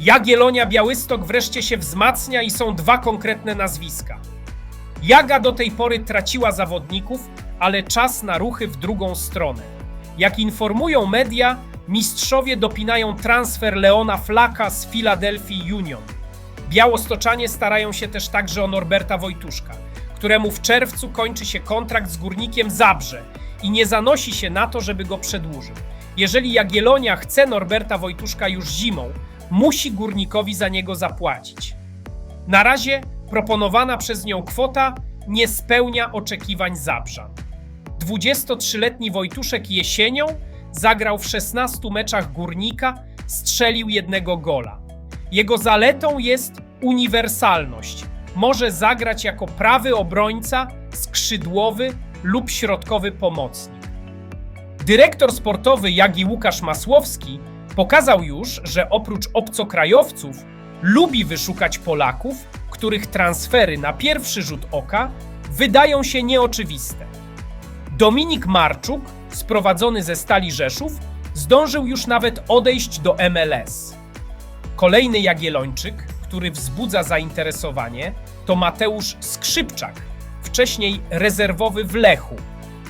Jagiellonia Białystok wreszcie się wzmacnia i są dwa konkretne nazwiska. Jaga do tej pory traciła zawodników, ale czas na ruchy w drugą stronę. Jak informują media, mistrzowie dopinają transfer Leona Flaka z Philadelphia Union. Białostoczanie starają się też także o Norberta Wojtuszka, któremu w czerwcu kończy się kontrakt z Górnikiem Zabrze i nie zanosi się na to, żeby go przedłużył. Jeżeli Jagiellonia chce Norberta Wojtuszka już zimą, musi Górnikowi za niego zapłacić. Na razie proponowana przez nią kwota nie spełnia oczekiwań Zabrzan. 23-letni Wojtuszek jesienią zagrał w 16 meczach Górnika, strzelił jednego gola. Jego zaletą jest uniwersalność. Może zagrać jako prawy obrońca, skrzydłowy lub środkowy pomocnik. Dyrektor sportowy Jagi Łukasz Masłowski pokazał już, że oprócz obcokrajowców lubi wyszukać Polaków, których transfery na pierwszy rzut oka wydają się nieoczywiste. Dominik Marczuk, sprowadzony ze Stali Rzeszów, zdążył już nawet odejść do MLS. Kolejny Jagiellończyk, który wzbudza zainteresowanie, to Mateusz Skrzypczak, wcześniej rezerwowy w Lechu.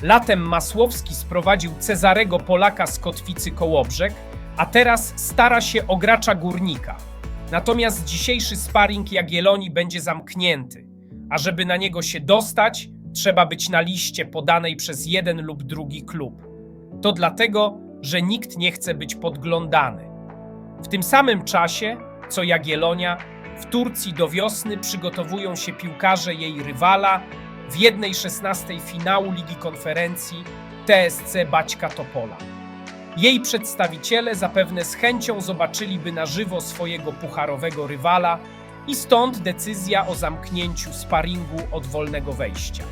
Latem Masłowski sprowadził Cezarego Polaka z Kotwicy Kołobrzeg, a teraz stara się o gracza górnika. Natomiast dzisiejszy sparring Jagiellonii będzie zamknięty, a żeby na niego się dostać, trzeba być na liście podanej przez jeden lub drugi klub. To dlatego, że nikt nie chce być podglądany. W tym samym czasie, co Jagiellonia, w Turcji do wiosny przygotowują się piłkarze jej rywala w jednej szesnastej finału Ligi Konferencji TSC Baćka Topola. Jej przedstawiciele zapewne z chęcią zobaczyliby na żywo swojego pucharowego rywala i stąd decyzja o zamknięciu sparingu od wolnego wejścia.